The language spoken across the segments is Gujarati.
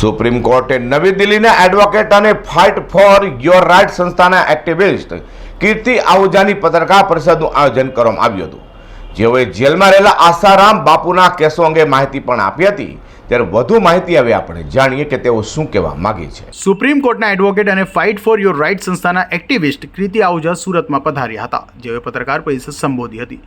સુપ્રીમ કોર્ટે નવી દિલ્હીના એડવોકેટ અને ફાઇટ ફોર યોર રાઇટ સંસ્થાના એક્ટિવિસ્ટ કીર્તિ આહુજાની પત્રકાર પરિષદનું આયોજન કરવામાં આવ્યું હતું. જેઓએ જેલમાં રહેલા આસારામ બાપુના કેસો અંગે માહિતી પણ આપી હતી. ત્યારે વધુ માહિતી હવે આપણે જાણીએ કે તેઓ શું કહેવા માગે છે. સુપ્રીમ કોર્ટના એડવોકેટ અને ફાઇટ ફોર યોર રાઇટ સંસ્થાના એક્ટિવિસ્ટ કીર્તિ આહુજા સુરતમાં પધાર્યા હતા. જેઓએ પત્રકાર પરિષદ સંબોધી હતી.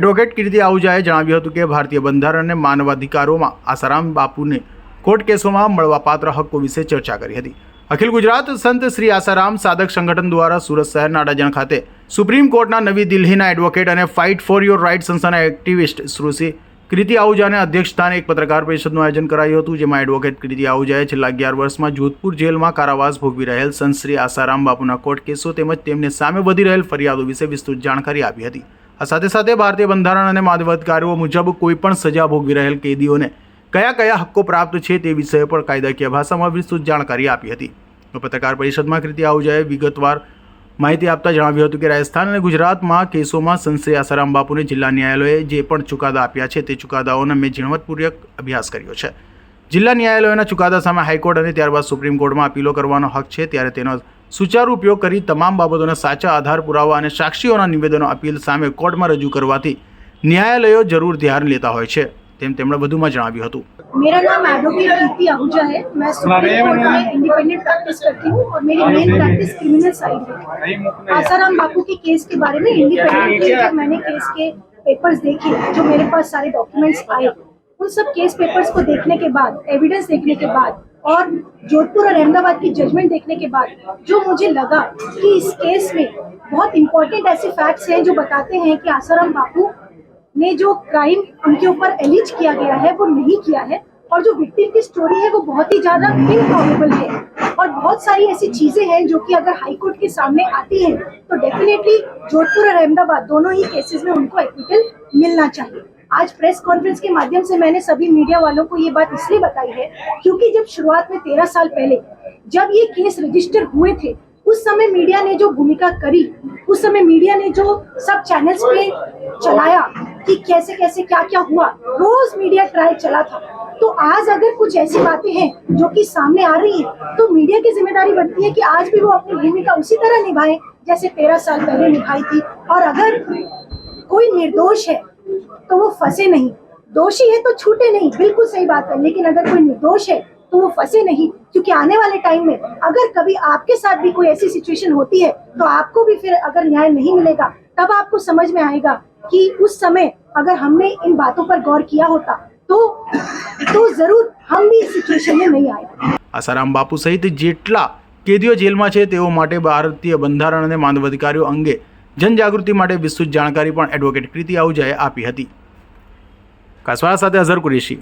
એડવોકેટ કીર્તિ આહુજાએ જણાવ્યું હતું કે ભારતીય બંધારણ અને માનવાધિકારોમાં આસારામ બાપુને કોર્ટ કેસોમાં મળવાપાત્ર હક્કો વિશે ચર્ચા કરી હતી. અખિલ ગુજરાત સંત શ્રી આસારામ સાધક સંગઠન દ્વારા સુરત શહેરના અડાજણ ખાતે સુપ્રીમ કોર્ટના નવી દિલ્હીના એડવોકેટ અને ફાઇટ ફોર યોર રાઇટ સંસ્થાના એક્ટિવિસ્ટ સુશ્રી કૃતિ આહુજાને અધ્યક્ષસ્થાને એક પત્રકાર પરિષદનું આયોજન કરાયું હતું, જેમાં એડવોકેટ કૃતિ આહુજાએ છેલ્લા અગિયાર વર્ષમાં જોધપુર જેલમાં કારાવાસ ભોગવી રહેલ સંત શ્રી આસારામ બાપુના કોર્ટ કેસો તેમજ તેમને સામે વધી રહેલ ફરિયાદો વિશે વિસ્તૃત જાણકારી આપી હતી. આ સાથે સાથે ભારતીય બંધારણ અને માનવાધિકારો મુજબ કોઈપણ સજા ભોગવી રહેલ કેદીઓને કયા કયા હક્કો પ્રાપ્ત છે તે વિષય પર કાયદાકીય ભાષામાં વિસ્તૃત જાણકારી આપી હતી. પત્રકાર પરિષદમાં કૃતિ આહુજાએ વિગતવાર માહિતી આપતા જણાવ્યું હતું કે રાજસ્થાન અને ગુજરાતમાં કેસોમાં સંશ્રી આસારામ બાપુને જિલ્લા ન્યાયાલયે જે પણ ચુકાદા આપ્યા છે તે ચુકાદાઓનો મેં ઝીણવટપૂર્વક અભ્યાસ કર્યો છે. જિલ્લા ન્યાયાલયોના ચુકાદા સામે હાઈકોર્ટ અને ત્યારબાદ સુપ્રીમ કોર્ટમાં અપીલો કરવાનો હક છે, ત્યારે તેનો સુચારુ ઉપયોગ કરી તમામ બાબતોના સાચા આધાર પુરાવા અને સાક્ષીઓના નિવેદનો અપીલ સામે કોર્ટમાં રજૂ કરવાથી ન્યાયાલયો જરૂર ધ્યાન લેતા હોય છે. તેમ તેમણે વધુમાં જણાવ્યું હતું मेरा नाम एडवोकेट कीर्ति आहूजा है मैं सुप्रीम कोर्ट में इंडिपेंडेंट प्रैक्टिस करती हूँ और मेरी मेन प्रैक्टिस क्रिमिनल साइड है आसाराम बापू के केस के बारे में इंडिपेंडेंटली जब मैंने केस के पेपर्स देखे जो मेरे पास सारे डॉक्यूमेंट्स आए उन सब केस पेपर्स को देखने के बाद एविडेंस देखने के बाद और जोधपुर और अहमदाबाद की जजमेंट देखने के बाद जो मुझे लगा कि इस केस में बहुत इंपॉर्टेंट ऐसे फैक्ट्स हैं जो बताते हैं कि आसाराम बापू ने जो क्राइम उनके ऊपर एलिज किया गया है, वो नहीं किया है। और जो विक्टिम की स्टोरी है, वो बहुत ही ज़्यादा इनप्रॉबेबल है। और बहुत सारी ऐसी चीज़ें हैं जो कि अगर हाई कोर्ट के सामने आती हैं तो डेफिनेटली जोधपुर और अहमदाबाद दोनों ही केसेस में उनको एक्विटल मिलना चाहिए। आज प्रेस कॉन्फ्रेंस के माध्यम से मैंने सभी मीडिया वालों को ये बात इसलिए बताई है, क्योंकि जब शुरुआत में तेरह साल पहले, जब ये केस रजिस्टर हुए थे, उस समय मीडिया ने जो भूमिका करी, उस समय मीडिया ने जो सब चैनल्स पे चलाया कि कैसे कैसे क्या क्या हुआ? रोज मीडिया ट्रायल चला था। तो आज अगर कुछ ऐसी बातें हैं जो कि सामने आ रही है तो मीडिया की ज़िम्मेदारी बनती है कि आज भी वो अपनी भूमिका उसी तरह निभाए जैसे तेरह साल पहले निभाई थी। और अगर कोई निर्दोष है तो वो फंसे नहीं। दोषी है तो छूटे नहीं, बिल्कुल सही बात है। लेकिन अगर कोई निर्दोष है तो वो फंसे नहीं, क्योंकि आने वाले टाइम में अगर कभी आपके साथ भी कोई ऐसी सिचुएशन होती है तो आपको भी फिर अगर न्याय नहीं मिलेगा, तब आपको समझ में आएगा कि उस समय अगर हमने इन बातों पर गौर किया होता तो तो जरूर हम भी इस सिचुएशन में नहीं आए આસારામ બાપુ સહિત જેટલા કેદીઓ જેલમાં છે તેઓ માટે ભારતીય બંધારણ અને માનવાધિકારીઓ અંગે જનજાગૃતિ માટે વિસ્તૃત જાણકારી પણ એડવોકેટ કૃતિ આહુજાએ આપી હતી કાસવાળા સાથે અઝર કુરેશી